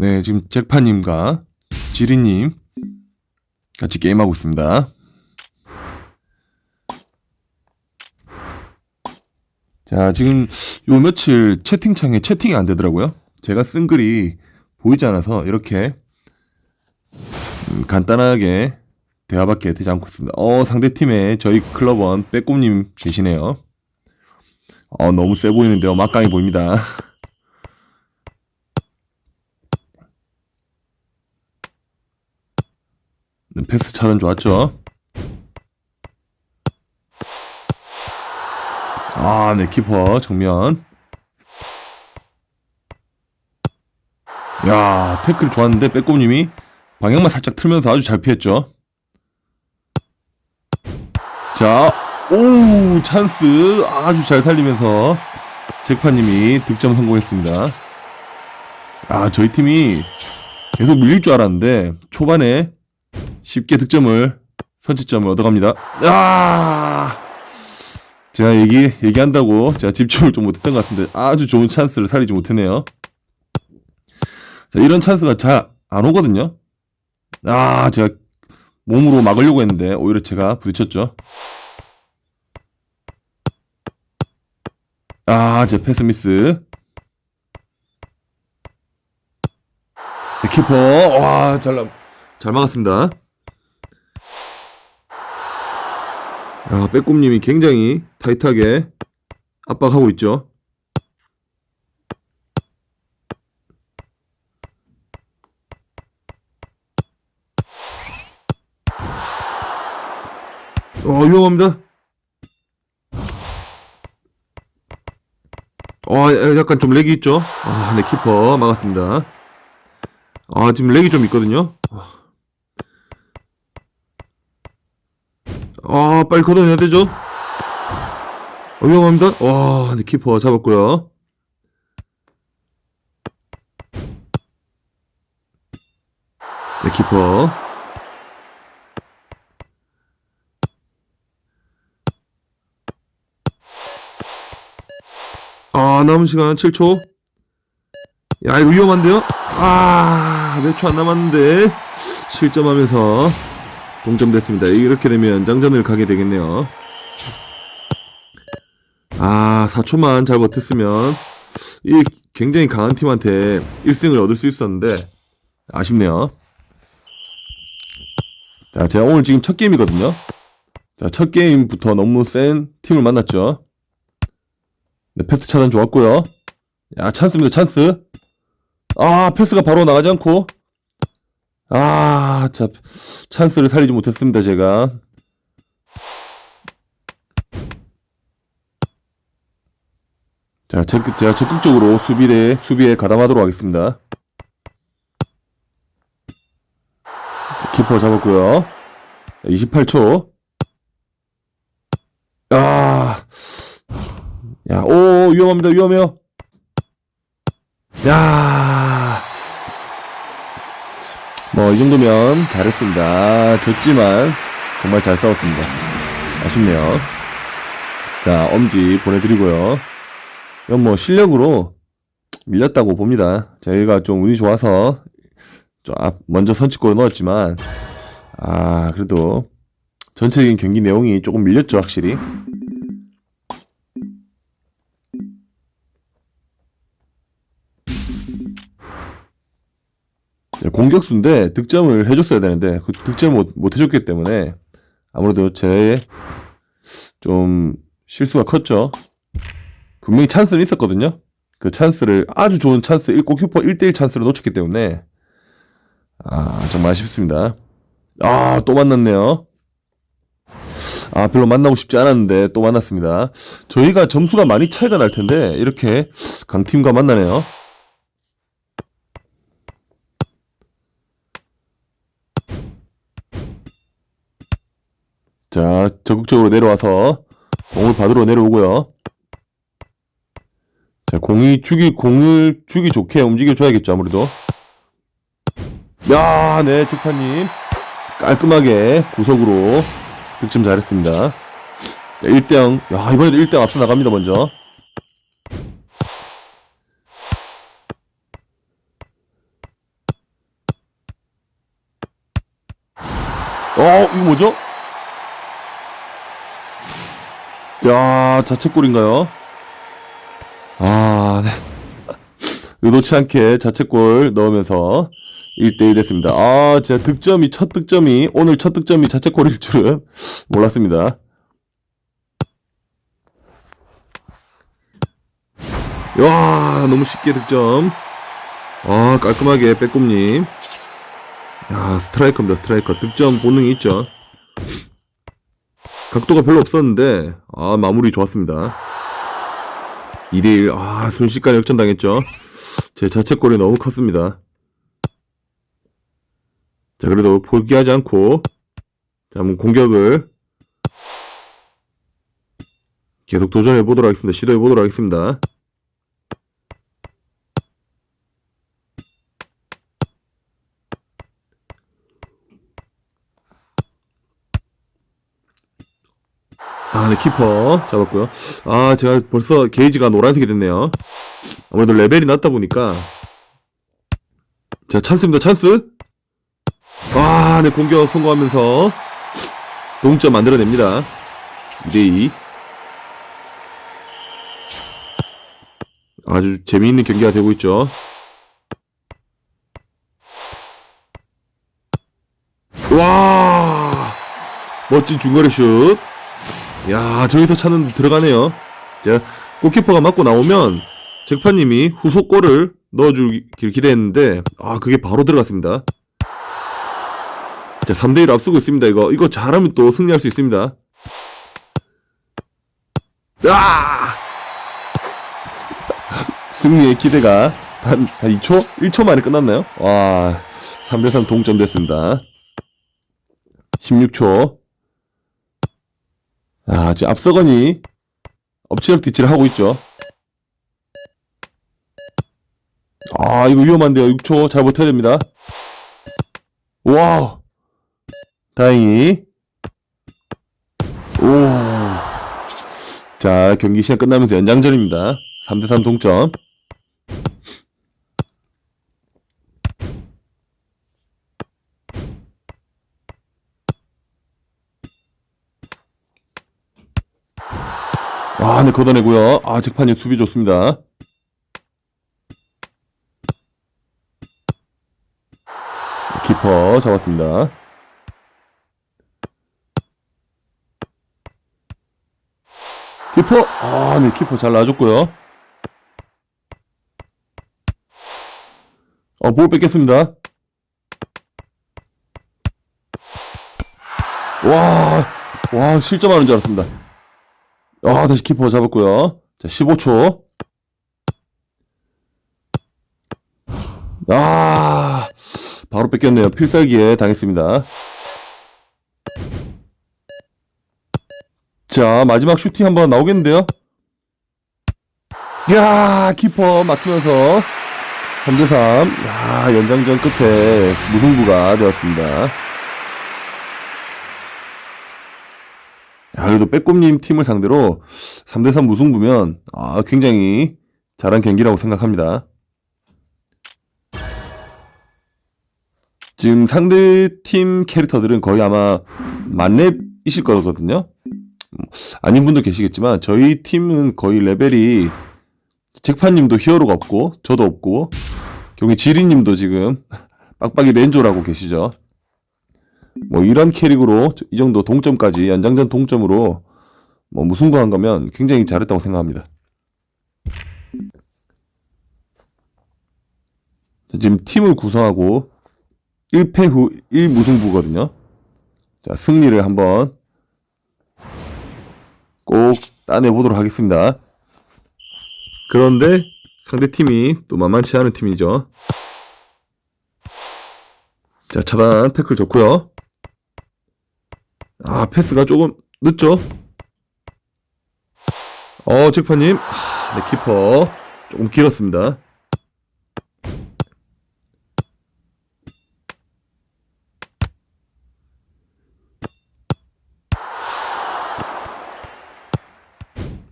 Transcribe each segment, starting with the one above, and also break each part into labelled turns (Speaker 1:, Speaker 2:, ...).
Speaker 1: 네, 지금 잭파님과 지리님 같이 게임하고 있습니다. 자, 지금 요 며칠 채팅창에 채팅이 안 되더라고요. 제가 쓴 글이 보이지 않아서 이렇게 음, 간단하게 대화밖에 되지 않고 있습니다. 어, 상대팀에 저희 클럽원 빼꼼님 계시네요. 어, 너무 세 보이는데요. 막강해 보입니다. 네, 패스 차는 좋았죠. 아, 네, 키퍼 정면. 야, 태클 좋았는데 빼꼼님이 방향만 살짝 틀면서 아주 잘 피했죠. 자, 오, 찬스 아주 잘 살리면서 잭파님이 득점 성공했습니다. 아, 저희 팀이 계속 밀릴 줄 알았는데 초반에 쉽게 득점을 선취점을 얻어갑니다. 아, 제가 얘기 얘기한다고 제가 집중을 좀 못했던 것 같은데 아주 좋은 찬스를 살리지 못했네요. 자, 이런 찬스가 잘 안 오거든요. 아, 제가 몸으로 막으려고 했는데 오히려 제가 부딪혔죠. 아, 제 패스 미스. 네, 키퍼, 와, 잘, 남- 잘 막았습니다. 야, 빼꼼님이 굉장히 타이트하게 압박하고 있죠. 어, 위험합니다. 어, 야- 약간 좀 렉이 있죠? 아, 네, 키퍼 막았습니다. 아, 지금 렉이 좀 있거든요? 아, 빨리 걷어내야 되죠? 어, 위험합니다. 와, 네, 키퍼 잡았고요. 네, 키퍼. 아, 남은 시간 7초. 야, 이거 위험한데요? 아, 몇 초 안 남았는데. 실점하면서 동점됐습니다. 이렇게 되면 장전을 가게 되겠네요. 아, 4초만 잘 버텼으면 이 굉장히 강한 팀한테 1승을 얻을 수 있었는데 아쉽네요. 자, 제가 오늘 지금 첫 게임이거든요. 자, 첫 게임부터 너무 센 팀을 만났죠. 네, 패스 차단 좋았고요. 야, 찬스입니다, 찬스. 아, 패스가 바로 나가지 않고. 아, 자, 찬스를 살리지 못했습니다, 제가. 자, 적, 제가 적극적으로 수비에, 수비에 가담하도록 하겠습니다. 자, 키퍼 잡았고요. 28초. 아, 야, 오, 위험합니다, 위험해요. 야, 뭐, 이 정도면 잘했습니다. 졌지만, 정말 잘 싸웠습니다. 아쉽네요. 자, 엄지 보내드리고요. 이건 뭐, 실력으로 밀렸다고 봅니다. 저희가 좀 운이 좋아서, 좀 앞, 먼저 선취골을 넣었지만, 아, 그래도, 전체적인 경기 내용이 조금 밀렸죠, 확실히. 공격수인데 득점을 해줬어야 되는데 그 득점을 못, 못 해줬기 때문에 아무래도 제좀 실수가 컸죠. 분명히 찬스는 있었거든요. 그 찬스를 아주 좋은 찬스, 골키퍼 1대1 찬스를 놓쳤기 때문에 아 정말 아쉽습니다. 아 또 만났네요. 아 별로 만나고 싶지 않았는데 또 만났습니다. 저희가 점수가 많이 차이가 날 텐데 이렇게 강팀과 만나네요. 자, 적극적으로 내려와서 공을 받으러 내려오고요. 자, 공이 축이 공을 축이 좋게 움직여줘야겠죠, 아무래도. 야, 네, 직파님. 깔끔하게 구석으로 득점 잘했습니다. 자, 1대0. 야, 이번에도 1대0 앞서 나갑니다, 먼저. 어, 이거 뭐죠? 야, 자책골인가요? 아, 네. 의도치 않게 자책골 넣으면서 1대1 됐습니다. 아, 제 득점이, 첫 득점이, 오늘 첫 득점이 자책골일 줄은 몰랐습니다. 야, 너무 쉽게 득점. 아, 깔끔하게 빼꼼님. 야, 스트라이커입니다, 스트라이커. 득점 본능이 있죠. 각도가 별로 없었는데, 아, 마무리 좋았습니다. 2대1, 아, 순식간에 역전당했죠. 제 자책골이 너무 컸습니다. 자, 그래도 포기하지 않고, 자, 한번 공격을 계속 도전해 보도록 하겠습니다. 시도해 보도록 하겠습니다. 아, 네, 키퍼 잡았고요. 아, 제가 벌써 게이지가 노란색이 됐네요. 아무래도 레벨이 낮다 보니까. 자, 찬스입니다, 찬스. 아, 네, 공격 성공하면서 동점 만들어냅니다. 2대2. 아주 재미있는 경기가 되고 있죠. 와! 멋진 중거리 슛. 야, 저기서 차는 들어가네요. 자, 골키퍼가 맞고 나오면 잭파님이 후속골을 넣어주길 기대했는데 아, 그게 바로 들어갔습니다. 자, 3대1 앞서고 있습니다. 이거 이거 잘하면 또 승리할 수 있습니다. 아! 승리의 기대가 한, 한 2초? 1초 만에 끝났나요? 와, 3대3 동점 됐습니다. 16초. 아, 지금 앞서거니 엎치락 뒤치락 하고 있죠. 아, 이거 위험한데요. 6초 잘 버텨야 됩니다. 와우. 다행히. 오. 자, 경기 시간 끝나면서 연장전입니다. 3대3 동점. 아, 네, 걷어내고요. 아, 직판이 수비 좋습니다. 키퍼 잡았습니다. 키퍼! 아, 네, 키퍼 잘 놔줬고요. 어, 볼 뺏겼습니다. 와, 와, 실점하는 줄 알았습니다. 아, 다시 키퍼 잡았고요. 자, 15초. 아, 바로 뺏겼네요. 필살기에 당했습니다. 자, 마지막 슈팅 한번 나오겠는데요? 야, 키퍼 막히면서 3대3. 야, 연장전 끝에 무승부가 되었습니다. 야, 그래도 빼꼼님 팀을 상대로 3대3 무승부면, 아, 굉장히 잘한 경기라고 생각합니다. 지금 상대 팀 캐릭터들은 거의 아마 만렙이실 거거든요. 아닌 분도 계시겠지만, 저희 팀은 거의 레벨이, 잭파님도 히어로가 없고, 저도 없고, 경기 지리님도 지금 빡빡이 렌조라고 계시죠. 뭐 이런 캐릭으로 이 정도 동점까지 연장전 동점으로 뭐 무승부한 거면 굉장히 잘했다고 생각합니다. 지금 팀을 구성하고 1패 후 1무승부거든요. 자, 승리를 한번 꼭 따내보도록 하겠습니다. 그런데 상대 팀이 또 만만치 않은 팀이죠. 자, 차단 태클 좋고요. 아, 패스가 조금 늦죠? 어, 잭파님. 하, 네, 키퍼. 조금 길었습니다.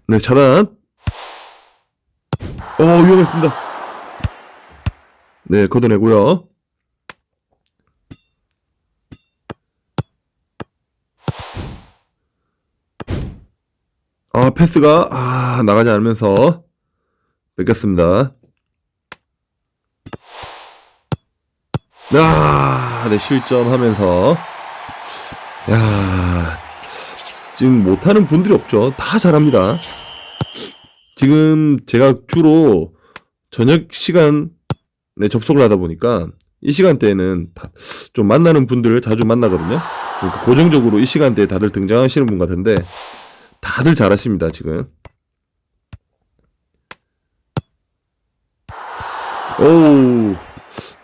Speaker 1: 네, 차단. 어, 위험했습니다. 네, 걷어내고요. 아, 패스가, 아, 나가지 않으면서 뺏겼습니다. 아, 네, 실점하면서. 야 지금 못하는 분들이 없죠. 다 잘합니다. 지금 제가 주로 저녁 시간에 접속을 하다 보니까 이 시간대에는 다- 좀 만나는 분들을 자주 만나거든요. 그러니까 고정적으로 이 시간대에 다들 등장하시는 분 같은데 다들 잘하십니다, 지금. 오,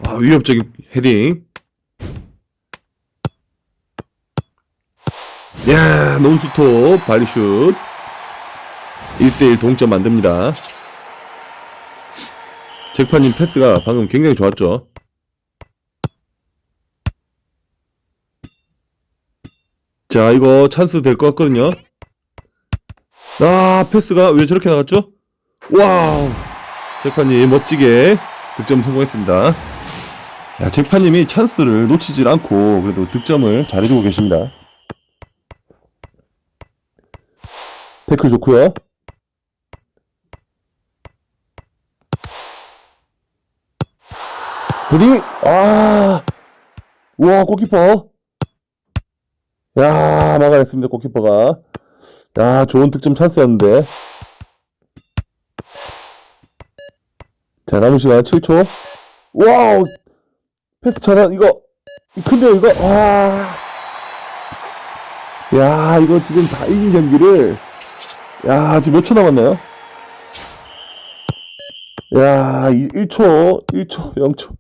Speaker 1: 아, 위협적인 헤딩. 야, 논스톱, 발리슛. 1대1 동점 만듭니다. 잭파님 패스가 방금 굉장히 좋았죠. 자, 이거 찬스 될 것 같거든요. 아, 패스가 왜 저렇게 나갔죠? 와우. 잭파님 멋지게 득점 성공했습니다. 야, 잭파님이 찬스를 놓치질 않고 그래도 득점을 잘해주고 계십니다. 태클 좋고요. 헤딩! 아! 우와, 골키퍼. 야, 막아냈습니다, 골키퍼가. 야, 좋은 득점 찬스였는데. 자, 남은 시간 7초. 와우! 패스 차단, 이거, 큰데요, 이거? 와. 야, 이거 지금 다 이긴 경기를, 야, 지금 몇 초 남았나요? 야, 1초, 1초, 0초.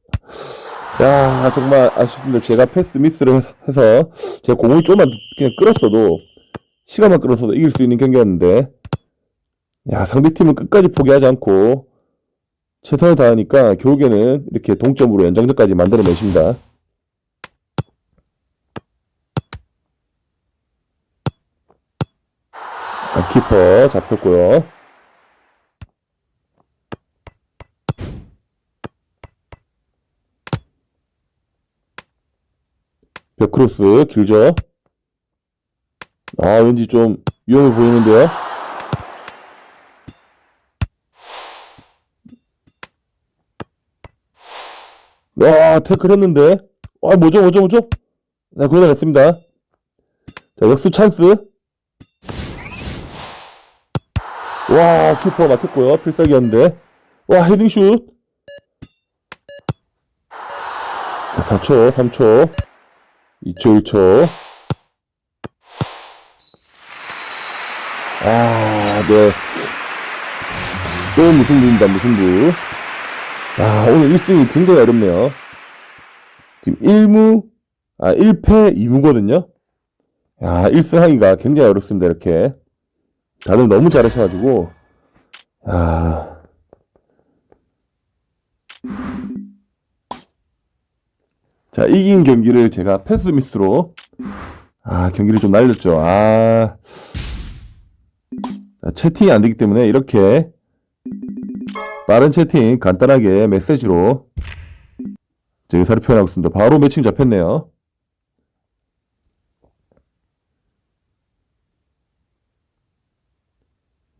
Speaker 1: 야, 정말 아쉽습니다. 제가 패스 미스를 해서 제가 공을 좀만 그냥 끌었어도, 시간만 끌었어도 이길 수 있는 경기였는데, 야, 상대팀은 끝까지 포기하지 않고, 최선을 다하니까 결국에는 이렇게 동점으로 연장전까지 만들어내십니다. 아, 키퍼 잡혔고요. 벽크로스 길죠? 아 왠지 좀 위험해 보이는데요? 와 태클 했는데? 아 뭐죠 뭐죠 뭐죠? 네 고생했습니다. 자 역습 찬스. 와 키퍼 막혔고요. 필살기였는데. 와 헤딩슛. 자 4초 3초. 2초 1초 아 네. 또 무승부입니다 무승부 아 오늘 1승이 굉장히 어렵네요. 지금 1무 아 1패 2무거든요. 야 1승 하기가 굉장히 어렵습니다 이렇게. 다들 너무 잘하셔가지고. 아. 자, 이긴 경기를 제가 패스 미스로, 아, 경기를 좀 날렸죠. 아, 자, 채팅이 안 되기 때문에 이렇게 빠른 채팅 간단하게 메시지로 제 의사를 표현하고 있습니다. 바로 매칭 잡혔네요.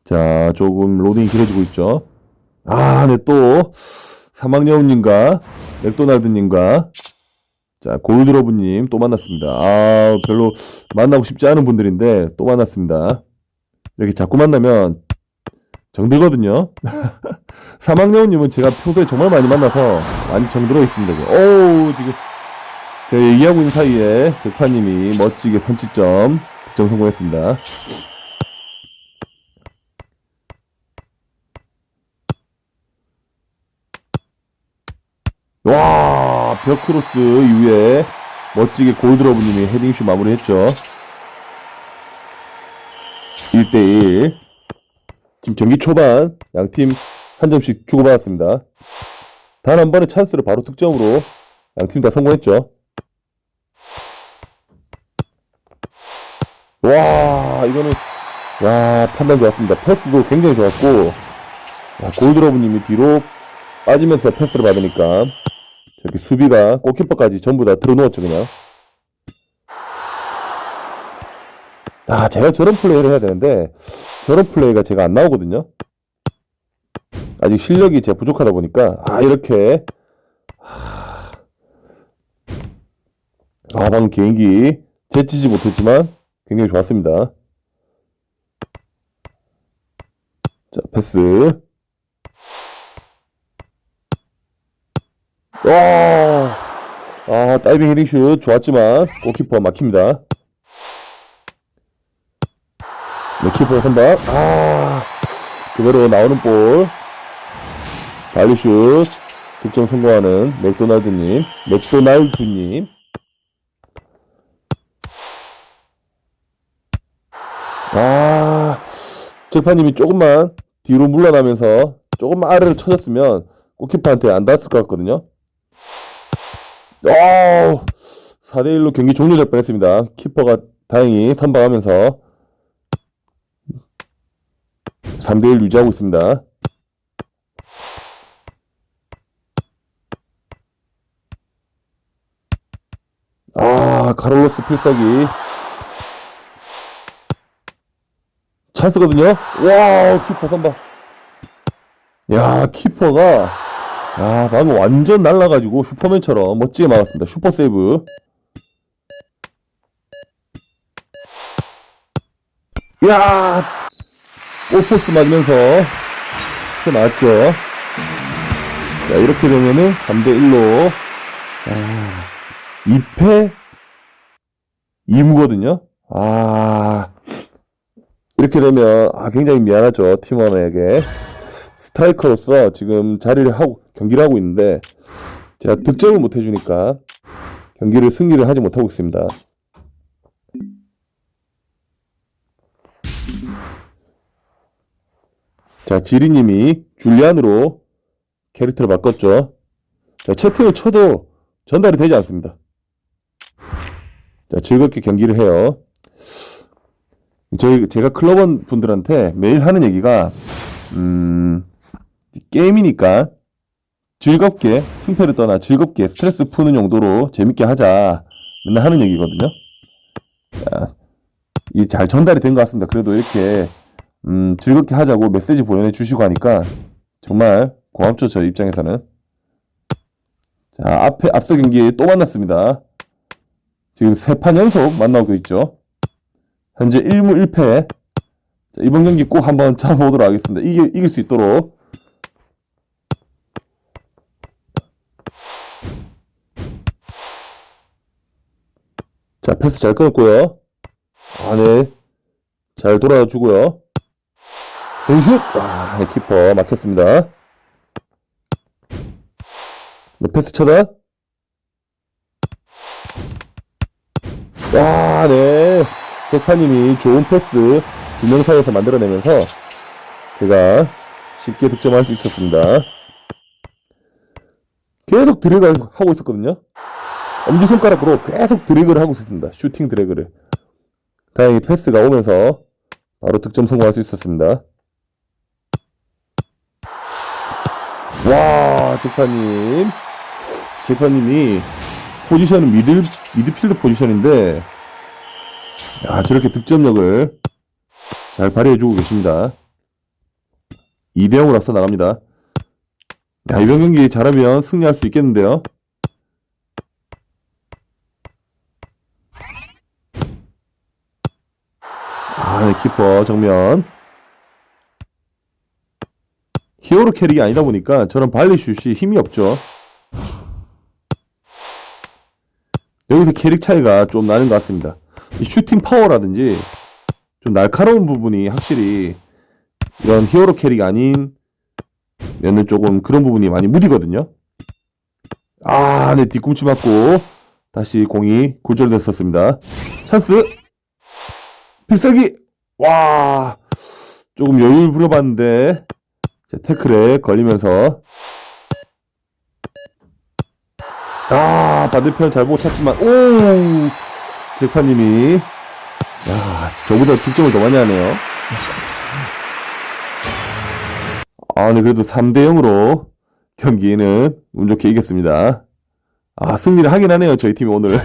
Speaker 1: 자, 조금 로딩이 길어지고 있죠. 아, 네, 또, 사막여우님과 맥도날드님과 자, 골드러브님 또 만났습니다. 아, 별로 만나고 싶지 않은 분들인데 또 만났습니다. 이렇게 자꾸 만나면 정들거든요. 사막여우님은 제가 평소에 정말 많이 만나서 많이 정들어 있습니다. 오, 지금 제가 얘기하고 있는 사이에 잭파님이 멋지게 선취점 득점 성공했습니다. 와, 벽크로스 이후에 멋지게 골드러브님이 헤딩슛 마무리했죠. 1대1. 지금 경기 초반 양팀 한 점씩 주고받았습니다. 단 한 번의 찬스를 바로 득점으로 양팀 다 성공했죠. 와, 이거는, 야, 판단 좋았습니다. 패스도 굉장히 좋았고, 야, 골드러브님이 뒤로 빠지면서 패스를 받으니까, 저렇게 수비가 골키퍼까지 전부 다 들어놓았죠 그냥 아, 제가 저런 플레이를 해야 되는데, 저런 플레이가 제가 안 나오거든요. 아직 실력이 제가 부족하다 보니까, 아, 이렇게. 하... 아, 방금 개인기 제치지 못했지만, 굉장히 좋았습니다. 자, 패스. 와, 아, 다이빙 헤딩슛 좋았지만, 골키퍼 막힙니다. 네, 키퍼 선박. 아, 그대로 나오는 볼. 발리슛. 득점 성공하는 맥도날드님. 맥도날드님. 아, 재판님이 조금만 뒤로 물러나면서 조금만 아래로 쳐졌으면 골키퍼한테 안 닿았을 것 같거든요. 어, 4대1로 경기 종료될 뻔했습니다. 키퍼가 다행히 선방하면서 3대1 유지하고 있습니다. 아, 카를로스 필살기. 찬스거든요? 와, 키퍼 선방. 야, 키퍼가, 야, 방금 완전 날라가지고 슈퍼맨처럼 멋지게 막았습니다. 슈퍼 세이브. 야, 오포스 맞으면서 그 나왔죠. 자, 이렇게 되면은 3대1로 아, 2패 2무거든요. 아, 이렇게 되면 아, 굉장히 미안하죠. 팀원에게. 스트라이커로서 지금 자리를 하고 경기를 하고 있는데 제가 득점을 못 해주니까 경기를 승리를 하지 못하고 있습니다. 자, 지리님이 줄리안으로 캐릭터를 바꿨죠. 자, 채팅을 쳐도 전달이 되지 않습니다. 자, 즐겁게 경기를 해요. 저희, 제가 클럽원 분들한테 매일 하는 얘기가, 음, 게임이니까 즐겁게, 승패를 떠나 즐겁게 스트레스 푸는 용도로 재밌게 하자. 맨날 하는 얘기거든요. 자, 이잘 전달이 된 것 같습니다. 그래도 이렇게 음, 즐겁게 하자고 메시지 보내주시고 하니까 정말 고맙죠, 저 입장에서는. 자, 앞에, 앞서 경기에 또 만났습니다. 지금 세 판 연속 만나고 있죠. 현재 1무 1패. 자, 이번 경기 꼭 한번 잡아보도록 하겠습니다. 이길, 이길 수 있도록. 자, 패스 잘 끊었고요. 아, 네. 잘 돌아주고요. 공슛! 아, 네, 키퍼 막혔습니다. 네, 패스 차단. 와, 네. 재파님이 좋은 패스 두명 사이에서 만들어내면서 제가 쉽게 득점할 수 있었습니다. 계속 드래그 하고 있었거든요. 엄지손가락으로 계속 드래그를 하고 있었습니다. 슈팅 드래그를. 다행히 패스가 오면서 바로 득점 성공할 수 있었습니다. 와, 재파님. 재파님이 포지션은 미들, 미드필드 포지션인데, 야, 저렇게 득점력을 잘 발휘해주고 계십니다. 2대0으로 앞서 나갑니다. 야, 이번 경기 잘하면 승리할 수 있겠는데요. 아, 네, 키퍼 정면. 히어로 캐릭이 아니다 보니까 저런 발리슛이 힘이 없죠. 여기서 캐릭 차이가 좀 나는 것 같습니다. 이 슈팅 파워라든지 좀 날카로운 부분이 확실히 이런 히어로 캐릭이 아닌 면은 조금 그런 부분이 많이 무디거든요. 아, 네, 뒤꿈치 맞고 다시 공이 굴절됐었습니다. 찬스! 필살기! 와, 조금 여유를 부려봤는데 자, 태클에 걸리면서. 아 반대편 잘 보고 찼지만 오! 재파님이. 야 저보다 득점을 더 많이 하네요. 아네 그래도 3대 0으로 경기는 운 좋게 이겼습니다. 아 승리를 하긴 하네요 저희 팀이 오늘